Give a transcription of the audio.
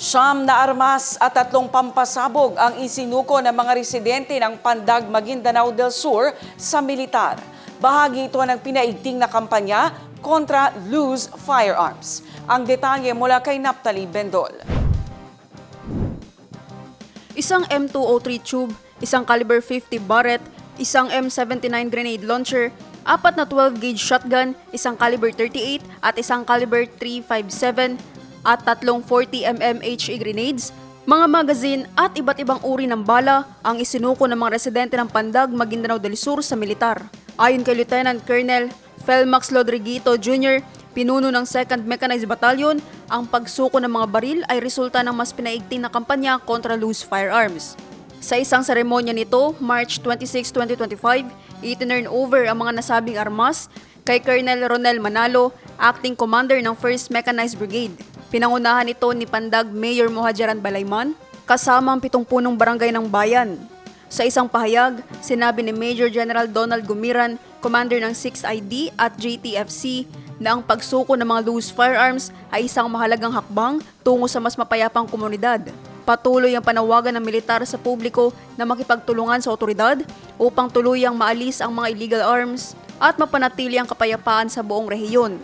Siyam na armas at tatlong pampasabog ang isinuko ng mga residente ng Pandag, Maguindanao del Sur sa militar. Bahagi ito ng pinaigting na kampanya kontra loose firearms. Ang detalye mula kay Naptali Bendol. Isang M203 tube, isang caliber 50 Barrett, isang M79 grenade launcher, apat na 12-gauge shotgun, isang caliber 38 at isang caliber 357 at tatlong 40mm HE grenades, mga magazine at iba't ibang uri ng bala ang isinuko ng mga residente ng Pandag, Maguindanao del Sur sa militar. Ayon kay Lieutenant Colonel Felmax Lodriguito Jr., pinuno ng 2nd Mechanized Battalion, ang pagsuko ng mga baril ay resulta ng mas pinaigting na kampanya kontra loose firearms. Sa isang seremonya nito, March 26, 2025, itinurn over ang mga nasabing armas kay Colonel Ronel Manalo, acting commander ng 1st Mechanized Brigade. Pinangunahan ito ni Pandag Mayor Mohajaran Balayman, kasama ang pitong punong barangay ng bayan. Sa isang pahayag, sinabi ni Major General Donald Gumiran, commander ng 6th ID at JTFC, na ang pagsuko ng mga loose firearms ay isang mahalagang hakbang tungo sa mas mapayapang komunidad. Patuloy ang panawagan ng militar sa publiko na makipagtulungan sa otoridad upang tuluyang maalis ang mga illegal arms at mapanatili ang kapayapaan sa buong rehiyon.